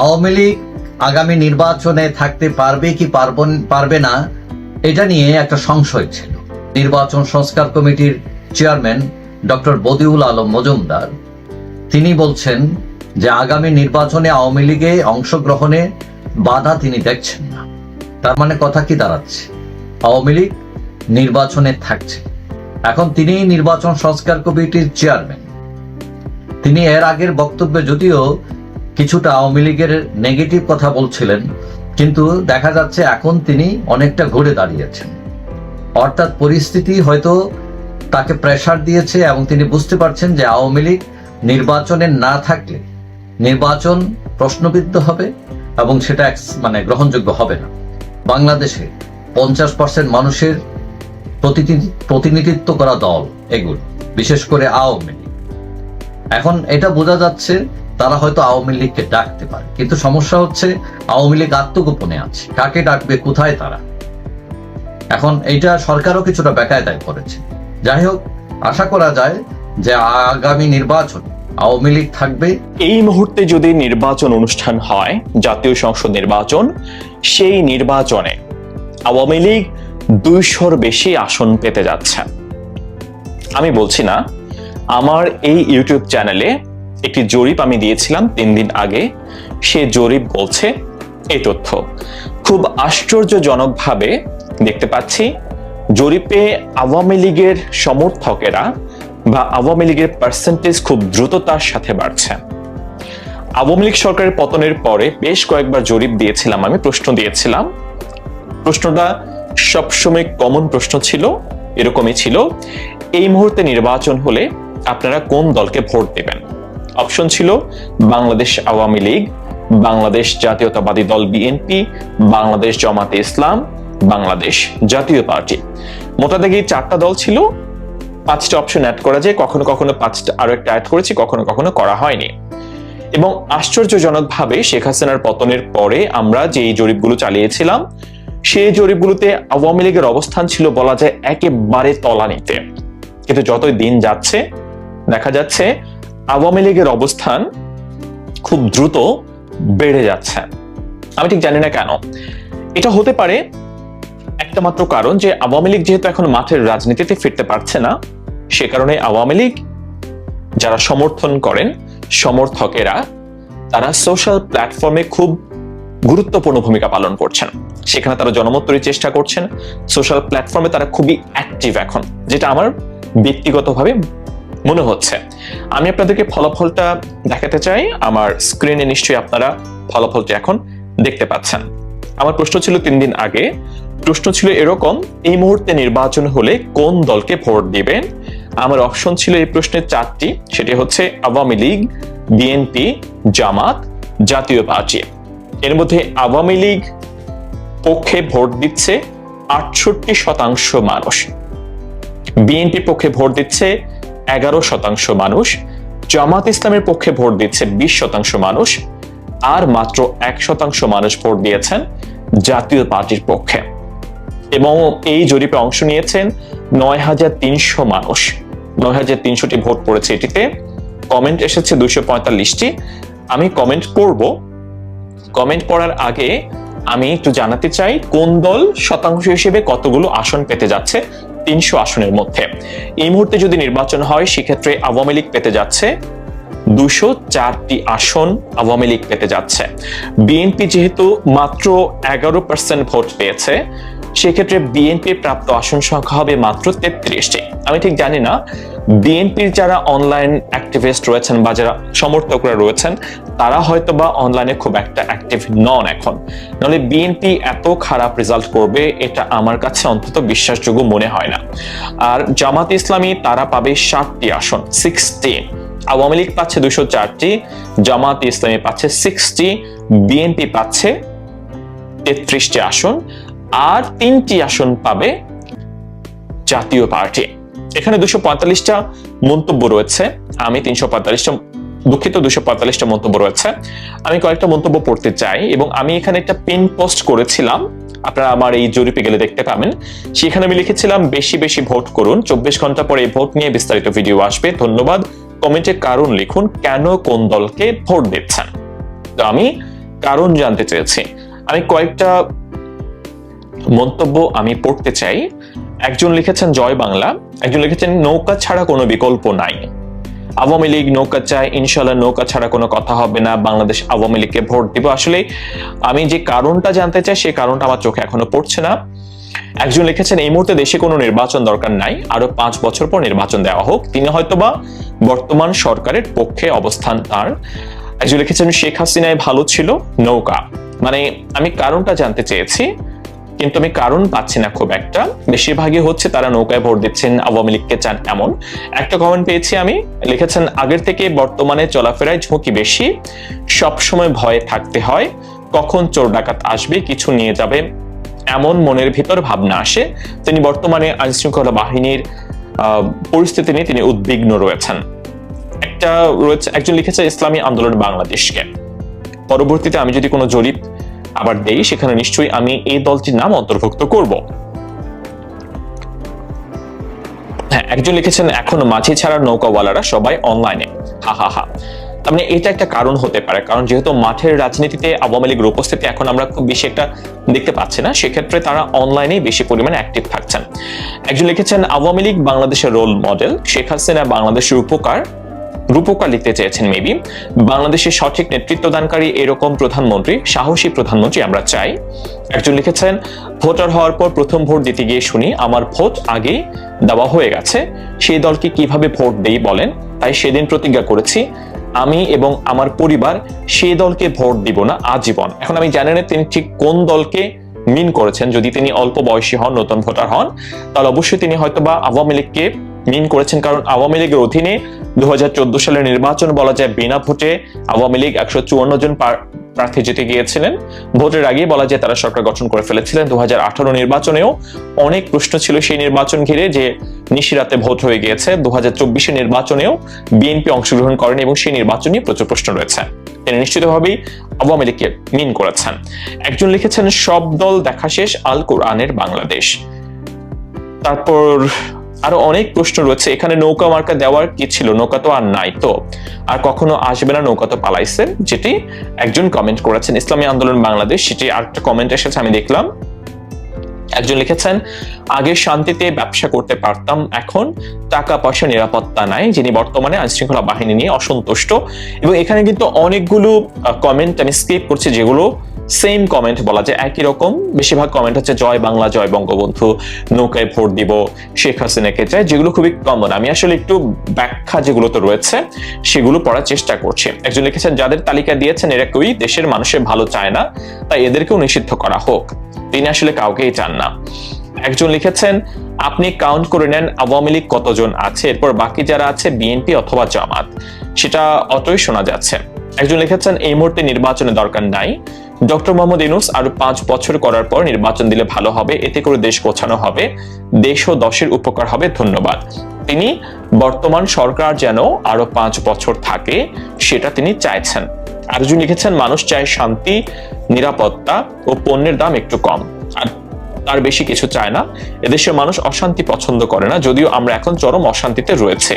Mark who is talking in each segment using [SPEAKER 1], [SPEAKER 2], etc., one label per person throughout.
[SPEAKER 1] আওয়ামী লীগ আগামী নির্বাচনে থাকতে পারবে কি পারবে না, এটা নিয়ে একটা সংশয় ছিল। নির্বাচন সংস্কার কমিটির চেয়ারম্যান ডক্টর বদিউল আলম মজুমদার, তিনি বলছেন যে আগামী নির্বাচনে আওয়ামী লীগে অংশগ্রহণে বাধা তিনি দেখছেন না। তার মানে কথা কি দাঁড়াচ্ছে? আওয়ামী লীগ নির্বাচনে থাকছে। এখন তিনি নির্বাচন সংস্কার কমিটির চেয়ারম্যান। তিনি এর আগের বক্তব্যে যদিও কিছুটা আওয়ামী লীগের নেগেটিভ কথা বলছিলেন, কিন্তু দেখা যাচ্ছে এখন তিনি অনেকটা ঘুরে দাঁড়িয়েছেন। অর্থাৎ পরিস্থিতি হয়তো তাকে প্রেসার দিয়েছে এবং তিনি বুঝতে পারছেন যে আওয়ামী লীগ নির্বাচনে না থাকলে নির্বাচন প্রশ্নবিদ্ধ হবে এবং সেটা মানে গ্রহণযোগ্য হবে না। বাংলাদেশে পঞ্চাশ পার্সেন্ট মানুষের প্রতিনিধি- প্রতিনিধিত্ব করা দল এগুলো, বিশেষ করে আওয়ামী লীগ। এখন এটা বোঝা যাচ্ছে তারা হয়তো আওয়ামী লীগকে ডাকতে পারে। কিন্তু সমস্যা হচ্ছে আওয়ামী লীগ আত্মগোপনে আছে। কাকে ডাকবে, কোথায় তারা? এখন এইটা সরকারও কিছুটা বেকায়দায় করেছে। যাই হোক, আশা করা যায় যে আগামী নির্বাচন আওয়ামী লীগ থাকবে।
[SPEAKER 2] এই মুহূর্তে যদি নির্বাচন অনুষ্ঠান হয়, জাতীয় সংসদ নির্বাচন, সেই নির্বাচনে আওয়ামী লীগ দুইশোর বেশি আসন পেতে যাচ্ছে। আমি বলছি না, আমার এই ইউটিউব চ্যানেলে একটি জরিপ আমি দিয়েছিলাম তিন দিন আগে। সে জরিপ বলছে এই তথ্য। খুব আশ্চর্যজনকভাবে দেখতে পাচ্ছি, জরিপে আওয়ামী লীগের সমর্থকেরা বা আওয়ামী লীগের পার্সেন্টেজ খুব দ্রুততার সাথে বাড়ছে। আওয়ামী লীগ সরকারের পতনের পরে বেশ কয়েকবার জরিপ দিয়েছিলাম আমি, প্রশ্ন দিয়েছিলাম। প্রশ্নটা সবসময় কমন প্রশ্ন ছিল, এরকমই ছিল। এই মুহূর্তে নির্বাচন হলে আপনারা কোন দলকে ভোট দেবেন? অপশন ছিল বাংলাদেশ আওয়ামী লীগ, বাংলাদেশ জাতীয়তাবাদী দল বিএনপি, বাংলাদেশ জামাতে ইসলাম, বাংলাদেশ জাতীয় পার্টি। মোটা চারটা দল ছিল। পাঁচটা অপশন অ্যাড করা যায়। কখনো কখনো পাঁচটা আরও একটা অ্যাড করেছি, কখনো কখনো করা হয়নি। এবং আশ্চর্যজনকভাবে শেখ হাসিনার পতনের পরে আমরা যে জরিপগুলো চালিয়েছিলাম, সেই জরিপগুলোতে আওয়ামী লীগের অবস্থান ছিল বলা যায় একেবারে তলানিতে। কিন্তু যতই দিন যাচ্ছে, দেখা যাচ্ছে আওয়ামী লীগের অবস্থান খুব দ্রুত বেড়ে যাচ্ছে। আমি ঠিক জানি না কেন। এটা হতে পারে একটা মাত্র কারণ যে আওয়ামী লীগ যেহেতু এখন মাঠের রাজনীতিতে ফিরতে পারছে না, সে কারণে আওয়ামী লীগ যারা সমর্থন করেন, সমর্থকেরা, তারা সোশ্যাল প্ল্যাটফর্মে খুব গুরুত্বপূর্ণ ভূমিকা পালন করছেন। সেখানে তারা জনমত তৈরির চেষ্টা করছেন। সোশ্যাল প্ল্যাটফর্মে তারা খুবই অ্যাক্টিভ এখন, যেটা আমার ব্যক্তিগতভাবে মনে হচ্ছে। আমি আপনাদেরকে ফলাফলটা দেখাতে চাই। আমার স্ক্রিনে নিশ্চয়ই আপনারা ফলাফলটি এখন দেখতে পাচ্ছেন। আমার প্রশ্ন ছিল তিন দিন আগে। প্রশ্ন ছিল এরকম, এই মুহূর্তে নির্বাচন হলে কোন দলকে ভোট দিবেন? আমার অপশন ছিল এই প্রশ্নের চারটি। সেটি হচ্ছে আওয়ামী লীগ, বিএনপি, জামাত, জাতীয় পার্টি। এর মধ্যে আওয়ামী লীগ পক্ষে ভোট দিচ্ছে আটষট্টি শতাংশ মানুষ। বিএনপি পক্ষে ভোট দিচ্ছে এগারো শতাংশ মানুষ, জামাত ইসলামের পক্ষে ভোট দিচ্ছে বিশ শতাংশ মানুষ, আর মাত্র এক শতাংশ মানুষ ভোট দিয়েছেন জাতীয় পার্টির পক্ষে। এবং এই জরিপে অংশ নিয়েছেন নয় হাজার তিনশো মানুষ। নয় হাজার তিনশোটি ভোট পড়েছে এটিতে। কমেন্ট এসেছে দুইশো পঁয়তাল্লিশটি। আমি কমেন্ট পড়ব কমেন্ট পড়ার আগে আমি একটু জানাতে চাই, কোন দল শতাংশ হিসেবে কতগুলো আসন পেতে যাচ্ছে? তিনশো আসনের মধ্যে। এই মুহূর্তে যদি নির্বাচন হয়, সেক্ষেত্রে আওয়ামী লীগ পেতে যাচ্ছে দুশো চারটি আসন আওয়ামী লীগ পেতে যাচ্ছে। বিএনপি যেহেতু মাত্র এগারো পার্সেন্ট ভোট পেয়েছে সেক্ষেত্রে বিএনপির প্রাপ্ত আসন সংখ্যা হবে মাত্র তেত্রিশটি। আমি ঠিক জানি না বিএনপির যারা অনলাইন অ্যাক্টিভিস্ট রয়েছেন বা যারা সমর্থকরা রয়েছেন, তারা হয়তো বা অনলাইনে খুব একটা অ্যাক্টিভ নন এখন। নাহলে বিএনপি এত খারাপ রেজাল্ট করবে, এটা আমার কাছে অন্তত বিশ্বাসযোগ্য মনে হয় না। আর জামাত ইসলামী, তারা পাবে ষাটটি আসন সিক্সটিন আওয়ামী লীগ পাচ্ছে দুশো চারটি, জামাত ইসলামী পাচ্ছে সিক্সটি বিএনপি পাচ্ছে তেত্রিশটি আসন। আর তিনটি আসন পাবে জাতীয় পার্টি। এখানে দুশো পঁয়তাল্লিশটা মন্তব্য রয়েছে। আমি তিনশো পঁয়তাল্লিশটা, দুঃখিত, দুশো পঁয়তাল্লিশটা মন্তব্য রয়েছে। আমি কয়েকটা মন্তব্য পড়তে চাই এবং আমি এখানে একটা পিন পোস্ট করেছিলাম। আপনারা আমার এই জরিপে গেলে দেখতে পাবেন। সেখানে আমি লিখেছিলাম, বেশি বেশি ভোট করুন। চব্বিশ ঘণ্টা পরে ভোট নিয়ে বিস্তারিত ভিডিও আসবে। ধন্যবাদ। কমেন্টে কারণ লিখুন, কেন কোন দলকে ভোট দিচ্ছেন? তো আমি কারণ জানতে চেয়েছি। আমি কয়েকটা মন্তব্য আমি পড়তে চাই। একজন লিখেছেন জয় বাংলা, একজন লিখেছেন নৌকা ছাড়া কোনো বিকল্প নাই। আওয়ামী লীগ নৌকা চায় ইনশাল্লাহ নৌকা ছাড়া কোনো কথা হবে না, বাংলাদেশ আওয়ামী লীগকে ভোট দিব। আসলে আমি যে কারণটা জানতে চাই সেই কারণটা আমার চোখে এখনও পড়ছে না। একজন লিখেছেন, এই মুহূর্তে দেশে কোনো নির্বাচন দরকার নাই, আরও পাঁচ বছর পর নির্বাচন দেওয়া হোক। তিনি হয়তোবা বর্তমান সরকারের পক্ষে অবস্থান তার। একজন লিখেছেন, শেখ হাসিনায় ভালো ছিল নৌকা। মানে আমি কারণটা জানতে চেয়েছি কিন্তু আমি কারণ পাচ্ছি না খুব একটা। বেশিরভাগই হচ্ছে তারা নৌকায় ভোট দিচ্ছেন, আওয়ামী লীগকে চান এমন। একটা কমেন্ট পেয়েছি আমি, লিখেছেন, আগের থেকে বর্তমানে চলাফেরায় ঝুঁকি বেশি সব সময় ভয়ে থাকতে হয়, কখন চোর ডাকাত আসবে, কিছু নিয়ে যাবে, এমন মনের ভিতর ভাবনা আসে। তিনি বর্তমানে আইনশৃঙ্খলা বাহিনীর পরিস্থিতি নিয়ে তিনি উদ্বিগ্ন রয়েছেন। একটা রয়েছে, একজন লিখেছে, ইসলামী আন্দোলন বাংলাদেশকে। পরবর্তীতে আমি যদি কোনো জরিপ আবার দেই, সেখানে নিশ্চয়ই আমি এই দলটির নাম অন্তর্ভুক্ত করব। হ্যাঁ একজন লিখেছেন, এখনও মাঝি ছাড়া নৌকাওয়ালারা সবাই অনলাইনে হা হা হা। তার মানে এটা একটা কারণ হতে পারে, কারণ যেহেতু মাঠের রাজনীতিতে আওয়ামী লীগের উপস্থিতি এখন আমরা খুব বেশি একটা দেখতে পাচ্ছি না, সেক্ষেত্রে তারা অনলাইনেই বেশি পরিমাণে অ্যাক্টিভ থাকছেন। একজন লিখেছেন, আওয়ামী লীগ বাংলাদেশের রোল মডেল শেখ হাসিনা বাংলাদেশের উপকার রূপকার লিখতে চেয়েছেন মেবি বাংলাদেশের সঠিক নেতৃত্ব দানকারী এরকম প্রধানমন্ত্রী, সাহসী প্রধানমন্ত্রী আমরা চাই। একজন লিখেছেন, ভোটার হওয়ার পর প্রথম ভোট দিতে গিয়ে শুনি, আমার ভোট আগেই দেওয়া হয়ে গেছে। সেই দলকে কীভাবে ভোট দেই বলেন? তাই সেদিন প্রতিজ্ঞা করেছি, আমি এবং আমার পরিবার সেই দলকে ভোট দিব না, আজীবন। এখন আমি জানি না তিনি ঠিক কোন দলকে মিন করেছেন। যদি তিনি অল্প বয়সী হন, নতুন ভোটার হন, তাহলে অবশ্যই তিনি হয়তো বা আওয়ামী লীগকে মিন করেছেন, কারণ আওয়ামী লীগের অধীনে দু সালের নির্বাচন বলা যায় বিনা ভোটে আওয়ামী লীগ একশো চুয়ান্ন জন প্রার্থী জিতে গিয়েছিলেন। ভোটের আগেই বলা যায় তারা সরকার গঠন করে ফেলেছিলেন। দু নির্বাচনেও অনেক প্রশ্ন ছিল সেই নির্বাচন ঘিরে যে নিশিরাতে ভোট হয়ে গিয়েছে। দু হাজার নির্বাচনেও বিএনপি অংশগ্রহণ করেন এবং সেই নির্বাচন নিয়ে প্রচুর প্রশ্ন রয়েছে। তিনি নিশ্চিতভাবেই আওয়ামী লীগকে মিন করেছেন। একজন লিখেছেন, সব দল দেখা শেষ, আল কোরআনের বাংলাদেশ। তারপর আরও অনেক প্রশ্ন রয়েছে। এখানে নৌকা মার্কা দেওয়ার কি ছিল? নৌকা তো আর নাই তো। আর কখনো আসবে না, নৌকা তো পালাইছে, যেটি একজন কমেন্ট করেছেন। ইসলামী আন্দোলন বাংলাদেশ, সেটি আরেকটা কমেন্ট এসেছে, আমি দেখলাম। একজন লিখেছেন, আগে শান্তিতে ব্যবসা করতে পারতাম, এখন টাকা পয়সা নিরাপত্তা নাই, যিনি বর্তমানে আইন শৃঙ্খলা বাহিনী নিয়ে অসন্তুষ্ট। এবং এখানে কিন্তু অনেকগুলো কমেন্ট আমি স্কিপ করছি, যেগুলো সেম কমেন্ট বলা যায়, একই রকম। বেশিরভাগ কমেন্ট হচ্ছে, জয় বাংলা, জয় বঙ্গবন্ধু, নৌকায় ভোট দিব শেখ হাসিনাকে চাই যেগুলো খুবই কমন আমি আসলে একটু ব্যাখ্যা যেগুলো তো রয়েছে, সেগুলো পড়ার চেষ্টা করছি। একজন লিখেছেন, যাদের তালিকা দিয়েছেন, এরা কেউই দেশের মানুষের ভালো চায় না, তাই এদেরকেও নিষিদ্ধ করা হোক। তিনি আসলে কাউকেই চান না। একজন লিখেছেন, আপনি কাউন্ট করে নেন আওয়ামী লীগ কতজন আছে, এরপর বাকি যারা আছে, বিএনপি অথবা জামাত। সেটা অতই শোনা যাচ্ছে। একজন লিখেছেন, এই মুহূর্তে নির্বাচনের দরকার নাই। ডক্টর মোহাম্মদ ইনুস আরও পাঁচ বছর করার পর নির্বাচন দিলে ভালো হবে, এতে করে দেশ গোছানো হবে, দেশ ও দশের উপকার হবে, ধন্যবাদ। তিনি, বর্তমান সরকার যেন আরও পাঁচ বছর থাকে, সেটা তিনি চাইছেন। আরেকজন লিখেছেন, মানুষ চায় শান্তি, নিরাপত্তা ও পণ্যের দাম একটু কম। আর তার বেশি কিছু চায় না। এদেশের মানুষ অশান্তি পছন্দ করে না, যদিও আমরা এখন চরম অশান্তিতে রয়েছে।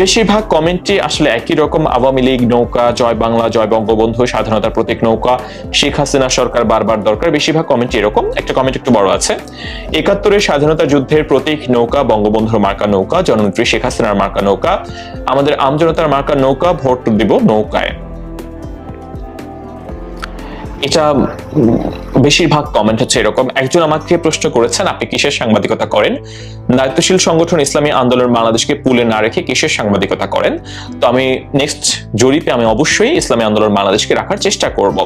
[SPEAKER 2] বেশিরভাগ কমেন্টটি আসলে একই রকম আওয়ামী লীগ নৌকা, জয় বাংলা, জয় বঙ্গবন্ধু, স্বাধীনতার প্রতীক নৌকা, শেখ হাসিনা সরকার বারবার দরকার। বেশিরভাগ কমেন্ট এরকম, একটা কমেন্ট একটু বড় আছে। একাত্তরের স্বাধীনতা যুদ্ধের প্রতীক নৌকা, বঙ্গবন্ধুর মার্কা নৌকা, জননেত্রী শেখ হাসিনার মার্কা নৌকা, আমাদের আমজনতার মার্কা নৌকা, ভোট দিব নৌকায়। এটা বেশিরভাগ কমেন্ট হচ্ছে এরকম। একজন আমাকে প্রশ্ন করেছেন, আপনি কিসের সাংবাদিকতা করেন? দায়িত্বশীল সংগঠন ইসলামী আন্দোলন বাংলাদেশকে পুলে না রেখে কিসের সাংবাদিকতা করেন? তো আমি নেক্সট জরিপে আমি অবশ্যই ইসলামী আন্দোলন বাংলাদেশকে রাখার চেষ্টা করব।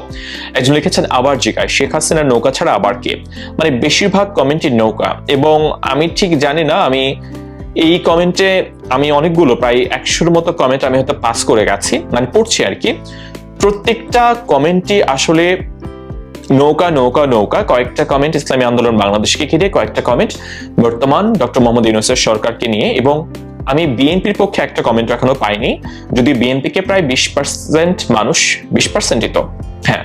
[SPEAKER 2] একজন লিখেছেন, আবার জিগায় শেখ হাসিনার নৌকা ছাড়া আবার কে? মানে বেশিরভাগ কমেন্টই নৌকা। এবং আমি ঠিক জানি না, আমি এই কমেন্টে আমি অনেকগুলো, প্রায় একশোর মতো কমেন্ট আমি হয়তো পাস করে গেছি মানে পড়ছি আর কি। প্রত্যেকটা কমেন্টই আসলে নৌকা নৌকা নৌকা। কয়েকটা কমেন্ট ইসলামী আন্দোলন বাংলাদেশকে ঘিরে, কয়েকটা কমেন্ট বর্তমান ডক্টর মোহাম্মদ ইউনুসের সরকারকে নিয়ে। এবং আমি বিএনপির পক্ষে একটা কমেন্ট এখনও পাইনি। যদি বিএনপিকে প্রায় বিশ পার্সেন্ট মানুষ, বিশ পার্সেন্টই তো হ্যাঁ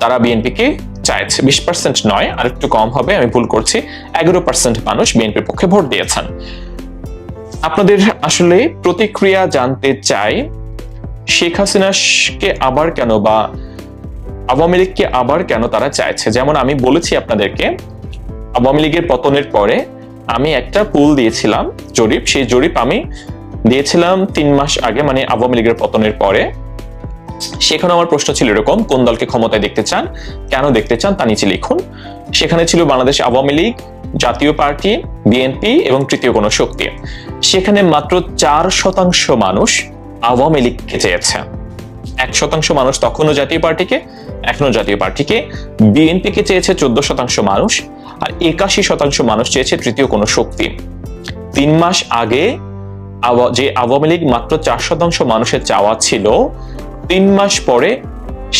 [SPEAKER 2] তারা বিএনপিকে চাইছে। বিশ পার্সেন্ট নয় আর একটু কম হবে, আমি ভুল করছি। এগারো পার্সেন্ট মানুষ বিএনপির পক্ষে ভোট দিয়েছেন। আপনাদের আসলে প্রতিক্রিয়া জানতে চাই শেখ হাসিনাকে আবার কেন বা আওয়ামী লীগকে আবার কেন তারা চাইছে? যেমন আমি বলেছি আপনাদেরকে, আওয়ামী লীগের পতনের পরে আমি একটা পুল দিয়েছিলাম জরিপ। সেই জরিপ আমি দিয়েছিলাম তিন মাস আগে মানে আওয়ামী লীগের পতনের পরে। সেখানে আমার প্রশ্ন ছিল এরকম, কোন দলকে ক্ষমতায় দেখতে চান, কেন দেখতে চান, তা নিচে লিখুন। সেখানে ছিল বাংলাদেশ আওয়ামী লীগ, জাতীয় পার্টি, বিএনপি এবং তৃতীয় কোনো শক্তি। সেখানে মাত্র চার শতাংশ মানুষ আওয়ামী লীগকে চেয়েছে এক শতাংশ মানুষ তখনও জাতীয় পার্টিকে এখনও জাতীয় পার্টিকে। বিএনপিকে চেয়েছে চোদ্দ শতাংশ মানুষ, আর একাশি শতাংশ মানুষ চেয়েছে তৃতীয় কোনো শক্তি। তিন মাস আগে যে আওয়ামী লীগ মাত্র চার শতাংশ মানুষের চাওয়া ছিল, তিন মাস পরে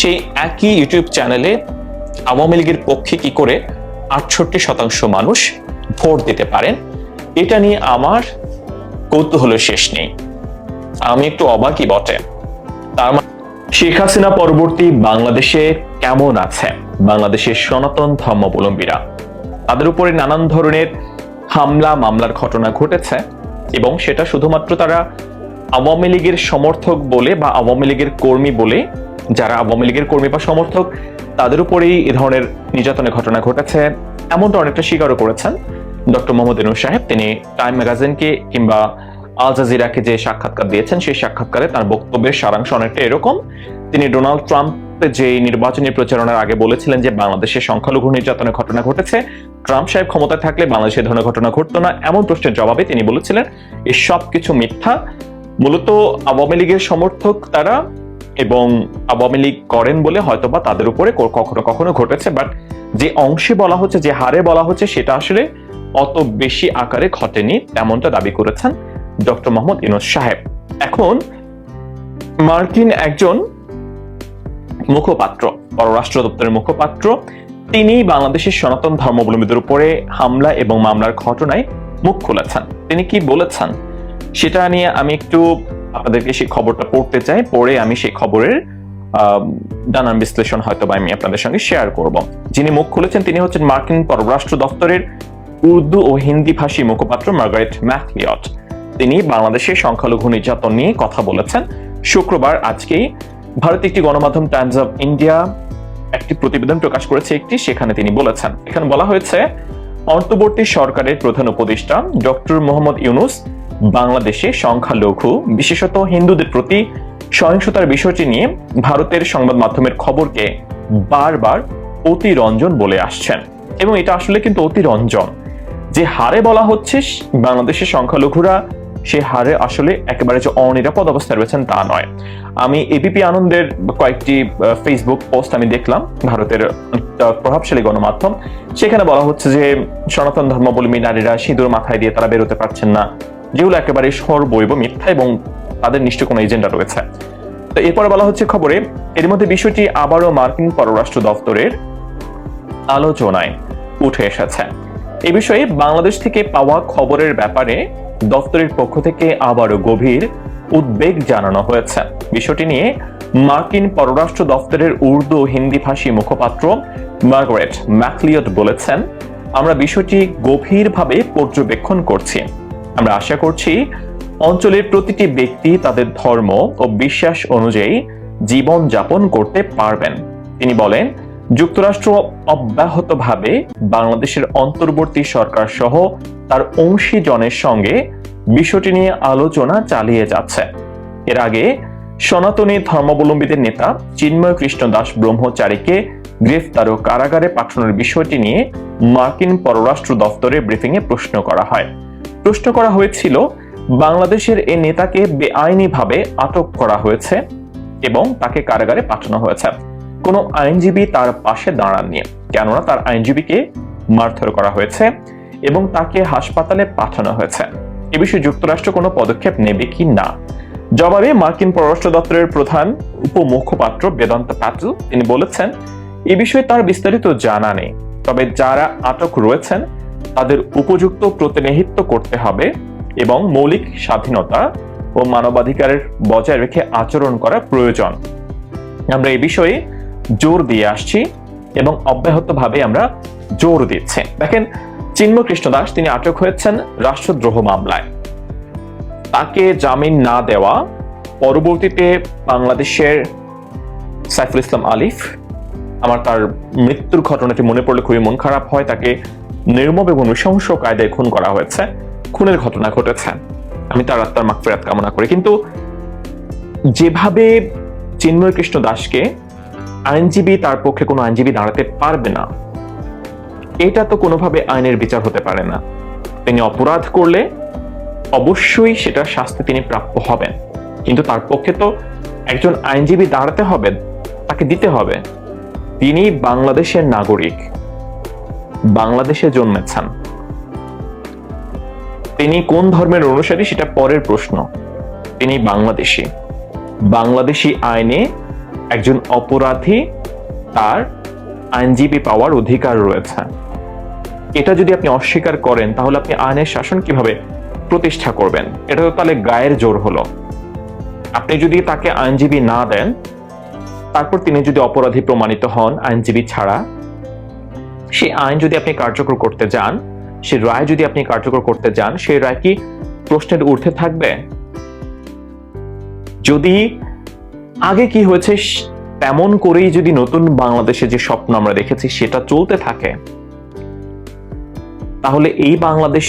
[SPEAKER 2] সেই একই ইউটিউব চ্যানেলে আওয়ামী লীগের পক্ষে কি করে আটষট্টি শতাংশ মানুষ ভোট দিতে পারেন, এটা নিয়ে আমার কৌতূহলের শেষ নেই। আমি একটু অবাকই বটে। তার মানে শেখ হাসিনা পরবর্তী বাংলাদেশে কেমন আছে? বাংলাদেশের সনাতন ধর্মাবলম্বীরা। তাদের উপরে নানান ধরনের হামলা, মামলার ঘটনা ঘটেছে এবং সেটা শুধুমাত্র তারা আওয়ামী লীগের সমর্থক বলে বা আওয়ামী লীগের কর্মী বলে, যারা আওয়ামী লীগের কর্মী বা সমর্থক, তাদের উপরেই এ ধরনের নির্যাতনের ঘটনা ঘটেছে, এমনটা অনেকটা স্বীকারও করেছেন। ডক্টর মোহাম্মদ ইনুস সাহেব, তিনি টাইম ম্যাগাজিনকে কিংবা আল জাজিরাকে যে সাক্ষাৎকার দিয়েছেন, সেই সাক্ষাৎকারে তার বক্তব্যের সারাংশ অনেকটা এরকম। তিনি ডোনাল্ড ট্রাম্প যে নির্বাচনী প্রচারণার আগে বলেছিলেন যে বাংলাদেশে সংখ্যালঘু নির্যাতনের ঘটনা ঘটেছে, ট্রাম্প সাহেব ক্ষমতায় থাকলে বাংলাদেশে ধরনের ঘটনা ঘটতো না, এমন প্রশ্নের জবাবে তিনি বলেছিলেন এই সব কিছু মিথ্যা। মূলত আওয়ামী লীগের সমর্থক তারা এবং আওয়ামী লীগ করেন বলে হয়তোবা তাদের উপরে কখনো কখনো ঘটেছে, বাট যে অংশে বলা হচ্ছে, যে হারে বলা হচ্ছে, সেটা আসলে অত বেশি আকারে ঘটেনি, তেমনটা দাবি করেছেন। ডক্টর মোহাম্মদ ইউনুস সাহেব। এখন মার্কিন একজন মুখপাত্র, পররাষ্ট্র দপ্তরের মুখপাত্র, তিনি বাংলাদেশের সনাতন ধর্মাবলম্বীদের উপরে হামলা এবং মামলার ঘটনায় মুখ খুলেছেন। তিনি কি বলেছেন? সেটা নিয়ে আমি একটু আপনাদেরকে সেই খবরটা পড়তে চাই, পড়ে আমি সেই খবরের নানান বিশ্লেষণ হয়তো আমি আপনাদের সঙ্গে শেয়ার করব। যিনি মুখ খুলেছেন তিনি হচ্ছেন মার্কিন পররাষ্ট্র দপ্তরের উর্দু ও হিন্দি ভাষী মুখপাত্র মার্গারেট ম্যাথলিয়ট তিনি বাংলাদেশের সংখ্যালঘু নির্যাতন নিয়ে কথা বলেছেন। শুক্রবার আজকেই ভারতের একটি গণমাধ্যম টাইমস অফ ইন্ডিয়া একটি প্রতিবেদন প্রকাশ করেছে একটি, সেখানে তিনি বলেছেন। এখানে বলা হয়েছে, অন্তর্বর্তী সরকারের প্রধান উপদেষ্টা ডক্টর মোহাম্মদ ইউনুস বাংলাদেশে সংখ্যালঘু, বিশেষত হিন্দুদের প্রতি সহিংসতার বিষয়টি নিয়ে ভারতের সংবাদ মাধ্যমের খবরকে বারবার অতিরঞ্জন বলে আসছেন। এবং এটা আসলে কিন্তু অতিরঞ্জন। যে হারে বলা হচ্ছে, বাংলাদেশের সংখ্যালঘুরা সে হারে আসলে একেবারে যে অনিরাপদ অবস্থায় রয়েছেন তা নয়। আমি এবিপি আনন্দের কয়েকটি ফেসবুক পোস্ট আমি দেখলাম, ভারতের প্রভাবশালী গণমাধ্যম। সেখানে বলা হচ্ছে যে সনাতন ধর্মাবলম্বী নারীরা সিঁদুর মাথায় দিয়ে তারা বেরোতে পারছেন না। যেগুলো একেবারে সর্বৈব মিথ্যা এবং তাদের নিশ্চয় কোনো এজেন্ডা রয়েছে। তো এরপরে বলা হচ্ছে খবরে, এর মধ্যে বিষয়টি আবারও মার্কিন পররাষ্ট্র দপ্তরের আলোচনায় উঠে এসেছে। এ বিষয়ে বাংলাদেশ থেকে পাওয়া খবরের ব্যাপারে দপ্তরের পক্ষ থেকে আবারও গভীর উদ্বেগ জানানো হয়েছে। বিষয়টি নিয়ে মার্কিন পররাষ্ট্র দপ্তরের উর্দু হিন্দি ভাষী মুখপাত্র মার্গারেট ম্যাকলিয়ট বলেছেন, আমরা বিষয়টি গভীরভাবে পর্যবেক্ষণ করছি। আমরা আশা করছি অঞ্চলের প্রতিটি ব্যক্তি তাদের ধর্ম ও বিশ্বাস অনুযায়ী জীবন যাপন করতে পারবেন। তিনি বলেন যুক্তরাষ্ট্র অব্যাহতভাবে বাংলাদেশের অন্তর্বর্তী সরকার সহ তার অংশীজনের সঙ্গে বিষয়টি নিয়ে আলোচনা চালিয়ে যাচ্ছে। এর আগে সনাতনী ধর্মাবলম্বীদের নেতা চিন্ময় কৃষ্ণ দাস ব্রহ্মচারীকে গ্রেফতার ও কারাগারে পাঠানোর বিষয়টি নিয়ে মার্কিন পররাষ্ট্র দফতরে ব্রিফিংয়ে প্রশ্ন করা হয়। প্রশ্ন করা হয়েছিল, বাংলাদেশের এই নেতাকে বেআইনিভাবে আটক করা হয়েছে এবং তাকে কারাগারে পাঠানো হয়েছে। কোনো আইনজীবী তার পাশে দাঁড়াননি, কেননা তার আইনজীবীকে মারধর করা হয়েছে এবং তাকে হাসপাতালে পাঠানো হয়েছে। এ বিষয়ে যুক্তরাষ্ট্র কোনো পদক্ষেপ নেবে কি না? জবাবে মার্কিন পররাষ্ট্র দপ্তরের প্রধান উপমুখপাত্র বেদান্ত প্যাটেল তিনি বলেছেন, এ বিষয়ে তার বিস্তারিত জানা নেই। তবে যারা আটক রয়েছেন, তাদের উপযুক্ত প্রতিনিধিত্ব করতে হবে এবং মৌলিক স্বাধীনতা ও মানবাধিকারের বজায় রেখে আচরণ করা প্রয়োজন। আমরা এ বিষয়ে জোর দিয়ে আসছি এবং অব্যাহতভাবে আমরা জোর দিচ্ছি। দেখেন চিন্ময় কৃষ্ণ দাস, তিনি আটক হয়েছেন রাষ্ট্রদ্রোহ মামলায়। তাকে জামিন না দেওয়া পরবর্তীতে বাংলাদেশের সাইফুল ইসলাম আলিফ, আমার তার মৃত্যুর ঘটনাটি মনে পড়লে খুবই মন খারাপ হয়, তাকে নির্মম এবং নৃশংস কায়দায় খুন করা হয়েছে। খুনের ঘটনা ঘটেছে। আমি তার আত্মার মাগফিরাত কামনা করি। কিন্তু যেভাবে চিন্ময় কৃষ্ণ দাসকে আইনজীবী তার পক্ষে কোনো আইনজীবী দাঁড়াতে পারবে না। এটা তো কোনোভাবে আইনের বিচার হতে পারে না। তিনি অপরাধ করলে অবশ্যই সেটা শাস্তি তিনি প্রাপ্য হবেন। কিন্তু তার পক্ষে তো একজন আইনজীবী দাঁড়াতে হবে, তাকে দিতে হবে। তিনি বাংলাদেশের নাগরিক, বাংলাদেশে জন্মেছেন। তিনি কোন ধর্মের অনুসারী সেটা পরের প্রশ্ন। তিনি বাংলাদেশী। বাংলাদেশি আইনে একজন অপরাধী, তার আইনজীবী পাওয়ার অধিকার রয়েছে। এটা যদি আপনি অস্বীকার করেন, তাহলে আপনি আইনের শাসন কীভাবে প্রতিষ্ঠা করবেন? এটা তো তাহলে গায়ের জোর হলো। আপনি যদি তাকে আইনজীবী না দেন, তারপর তিনি যদি অপরাধী প্রমাণিত হন, আইনজীবী ছাড়া, সেই আইন যদি আপনি কার্যকর করতে যান সে রায় যদি আপনি কার্যকর করতে যান, সেই রায় কি প্রশ্নের ঊর্ধ্বে থাকবে? যদি আগে কি হয়েছে? তেমন করেই যদি নতুন বাংলাদেশে যে স্বপ্ন আমরা দেখেছি, সেটা চলতে থাকে, তাহলে এই বাংলাদেশ